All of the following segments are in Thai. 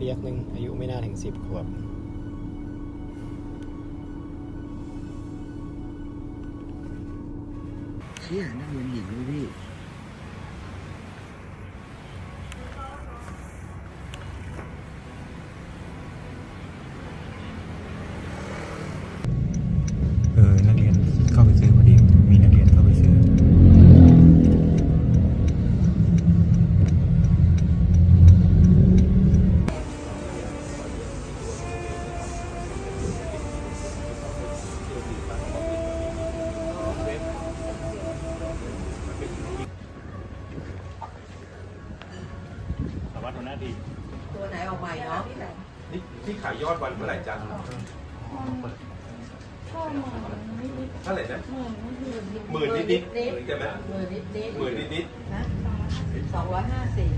เปียกหนึ่งอายุไม่น่าถึงสิบขวบ เชี่ยนักเรียนหญิงเลยพี่ วัดหัวหน้าทีตัวไหนออกใหม่เนาะนี่ที่ขายยอดวันเมื่อไหร่จ๊ะเท่าไหร่นะหมื่นนิดนิดๆใช่ไหมหมื่นนิดนิดหมื่นนิดนิดสองร้อยห้าสิบ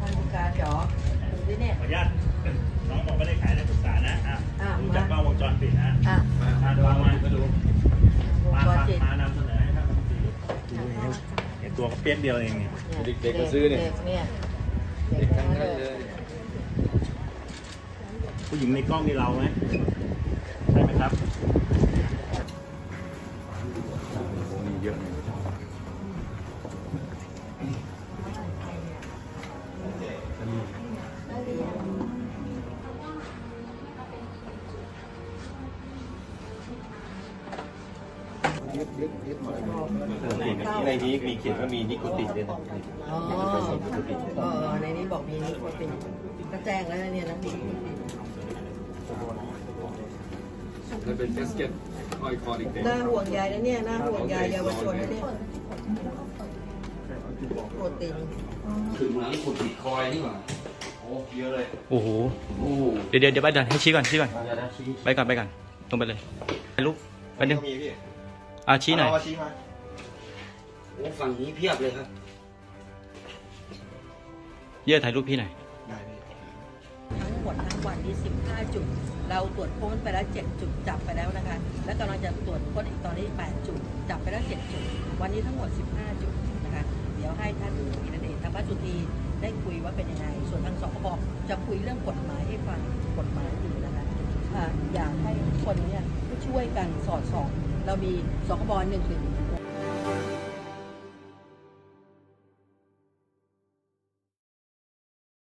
ท่านผู้การจ๋อดูสิเนี่ยขออนุญาตน้องบอกไม่ได้ขายนักศึกษานะอะอะดูจากกล้องวงจรปิดนะ อะ มาดูมามาดู วง มา จร มา ปิด มานำเสนอให้ท่านรัฐมนตรีเห็น ตัวก็เปียกเดียวเองเนี่ยเด็กๆมาซื้อเนี่ยเด็กเนี่ยเด็กทั้งนั้นเลยผู้หญิงในกล้องนี่เราไหมใช่ไหมครับ ในนี้มีเขียนว่ามีนิโคตินด้วยนะอ๋อเออในนี้บอกมีนิโคตินก็แจ้งแล้วเนี่ยนะมีนิโคตินมันเป็นแคสเก็ตห้อยคอเด็กน่าห่วงใยนะเนี่ยน่าห่วงใยเยาวชนนะเนี่ยโปรตีนถึงหลังกดติดคอยนี่หว่าโอ้เยอะเลยโอ้โหเดี๋ยวเดี๋ยวไปเดินให้ชี้ก่อนชี้ก่อนไปก่อนไปก่อนตรงไปเลยถ่ายรูปไปหนึ่ง อะชี้หน่อย เาชี้มาโหฝั่งนี้เพียบเลยครับ เยื่อถ่ายรูปพี่หน่อย ได้พี่ทั้งหมดทั้งวันนี้ 15 จุด เราตรวจค้นไปแล้ว 7 จุดจับไปแล้วนะคะ และกำลังจะตรวจค้นอีกตอนนี้ 8 จุด จับไปแล้ว 7 จุด วันนี้ทั้งหมด 15 จุดนะคะ เดี๋ยวให้ท่านธีรเดชธรรมสุธีได้คุยว่าเป็นยังไง ส่วนทางสคบจะคุยเรื่องกฎหมายให้ฟังกฎหมายอยู่นะคะอ่าอยากให้ทุกคนเนี่ย ช่วยกันสอดส่อง เรามีสคบหนึ่งหนึ่ง